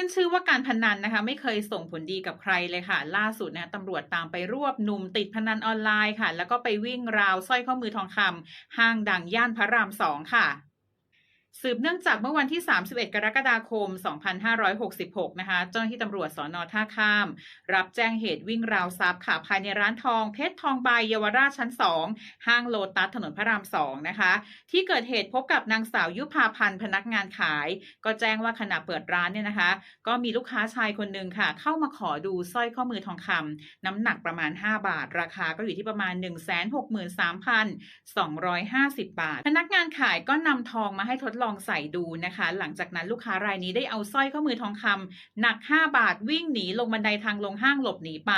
ขึ้นชื่อว่าการพนันนะคะ ไม่เคยส่งผลดีกับใครเลยค่ะ ล่าสุดนะคะตำรวจตามไปรวบหนุ่มติดพนันออนไลน์ค่ะ แล้วก็ไปวิ่งราวสร้อยข้อมือทองคำห้างดังย่านพระรามสองค่ะ สืบเนื่องจากเมื่อวันที่ 31 กรกฎาคม 2566 นะคะ เจ้าหน้าที่ตำรวจสอนอท่าข้าม รับแจ้งเหตุวิ่งราวทรัพย์ค่ะภายในร้านทอง เพชรทองใบเยาวราชชั้น 2 ห้างโลตัสถนนพระราม 2 นะคะ ที่เกิดเหตุพบกับนางสาวยุพาพันธ์พนักงานขาย ก็แจ้งว่าขณะเปิดร้านเนี่ยนะคะ ก็มีลูกค้าชายคนหนึ่งค่ะ เข้ามาขอดูสร้อยข้อมือทองคำน้ำหนักประมาณ 5 บาท ราคาก็อยู่ที่ประมาณ 163,250 บาท พนักงานขายก็นำทองมาให้ทดลองใส่ดูนะคะ หลังจากนั้นลูกค้ารายนี้ได้เอาสร้อยข้อมือทองคำหนัก 5 บาทวิ่งหนีลงบันไดทางลงห้างหลบหนีไป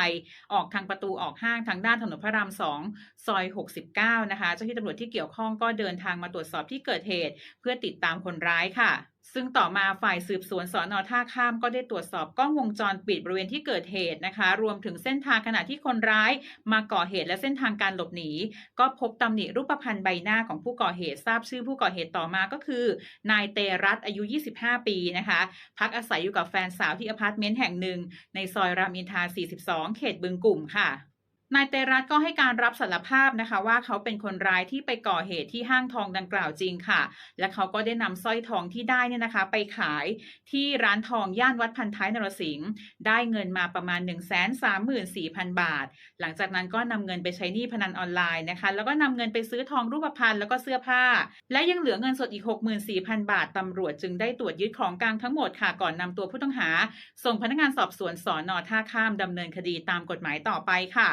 ออกทางประตูออกห้างทางด้านถนนพระราม2ซอย 69 นะคะ เจ้าที่ตำรวจที่เกี่ยวข้องก็เดินทางมาตรวจสอบที่เกิดเหตุ เพื่อติดตามคนร้ายค่ะ ซึ่งต่อมาฝ่ายสืบสวนสอนอท่าข้ามก็ได้ตรวจสอบกล้องวงจรปิดบริเวณที่เกิดเหตุนะคะ รวมถึงเส้นทางขณะที่คนร้ายมาก่อเหตุและเส้นทางการหลบหนี ก็พบตำหนิรูปพรรณใบหน้าของผู้ก่อเหตุทราบชื่อผู้ก่อเหตุต่อมาก็คือ นายเตรัตอายุ 25 ปีนะคะ พักอาศัยอยู่กับแฟนสาวที่อพาร์ตเมนต์แห่งหนึ่ง ในซอยรามอินทรา42 เขตบึงกลุ่มค่ะ นายเตรัตก็ให้การรับสารภาพนะคะ ว่าเขาเป็นคนร้ายที่ไปก่อเหตุที่ห้างทองดังกล่าวจริงค่ะ และเขาก็ได้นำสร้อยทองที่ได้เนี่ยนะคะ ไปขายที่ร้านทองย่านวัดพันท้ายนรสิงห์ได้เงินมาประมาณ 1 3 4 0 0 0 บาท หลังจากนั้นก็นำเงินไปใช้หนี้พนันออนไลน์นะคะ แล้วก็นำเงินไปซื้อทองรูปพรรณแล้วก็เสื้อผ้า และยังเหลือเงินสดอีก 64,000 บาทตำรวจจึงได้ตรวจยึดของกลางทั้งหมดค่ะ ก่อนนำตัวผู้ต้องหา ส่งพนักงานสอบสวนสอนอท่าข้ามดำเนินคดีตามกฎหมายต่อไปค่ะ